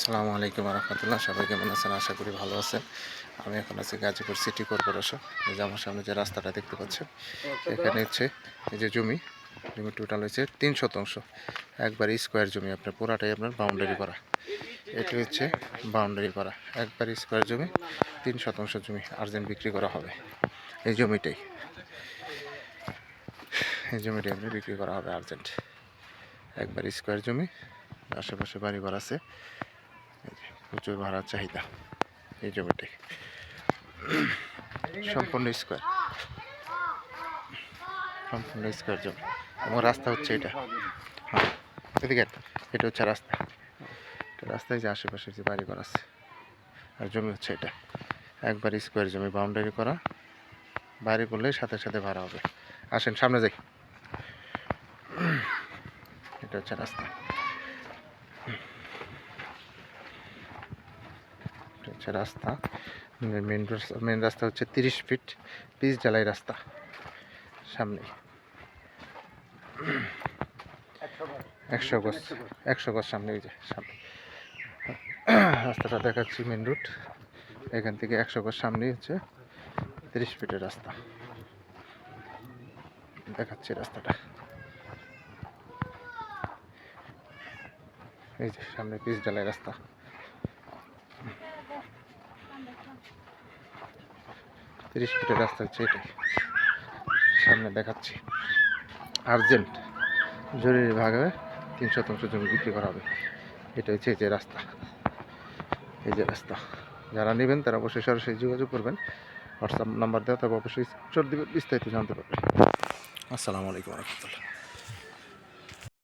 আসসালামু আলাইকুম রহমতুল্লাহ সবাই কেমন আছেন? আশা করি ভালো আছেন। আমি এখন আছি গাজীপুর সিটি কর্পোরেশন। এই যে আমার সামনে যে রাস্তাটা দেখতে পাচ্ছেন, এখানে হচ্ছে এই যে জমি জমি টোটাল হচ্ছে তিন শতাংশ। একবার স্কোয়ার জমি আপনার, পুরাটাই আপনার বাউন্ডারি করা। এটি হচ্ছে বাউন্ডারি করা। একবার স্কোয়ার জমি, তিন শতাংশ জমি আর্জেন্ট বিক্রি করা হবে। এই জমিটাই। এই জমিটাই আপনি বিক্রি করা হবে আর্জেন্ট একবার স্কোয়ার জমি, আশেপাশে বাড়ি ঘর আছে। প্রচুর ভাড়ার চাহিদা এই জমিটাই সম্পূর্ণ স্কোয়ার সম্পূর্ণ স্কোয়ার জমি। এবং রাস্তা হচ্ছে এটা। হ্যাঁ এদিকে এটা হচ্ছে রাস্তা। রাস্তায় যে আশেপাশে যে বাড়ি ঘর আছে, আর জমি হচ্ছে এটা। একবার স্কোয়ার জমি বাউন্ডারি করা, বাড়ি করলে সাথে সাথে ভাড়া হবে। আসেন, সামনে যাই। এটা হচ্ছে রাস্তা। হচ্ছে রাস্তা। মেন মেন রাস্তা হচ্ছে তিরিশ ফিট পিচ ঢালাই রাস্তা সামনে একশো গজ একশো গজ সামনে এই যে সামনে। রাস্তাটা দেখাচ্ছি মেন রুট এখান থেকে একশো গজ সামনে হচ্ছে তিরিশ ফিটের রাস্তা। দেখাচ্ছি রাস্তাটা। এই যে সামনে পিচ ঢালাই রাস্তা। তিরিশ ফিটের রাস্তা হচ্ছে এটাই। সামনে দেখাচ্ছি। আর্জেন্ট জরুরি ভাগে তিন শতাংশ জমি বিক্রি করা হবে। এটা হচ্ছে এই যে রাস্তা। এই যে রাস্তা। যারা নেবেন তারা অবশ্যই সরাসরি যোগাযোগ করবেন। হোয়াটসঅ্যাপ নাম্বার দেওয়া তবে অবশ্যই দিবেন, বিস্তারিত জানতে পারবেন। আসসালামু আলাইকুম রহমতুল্লাহ।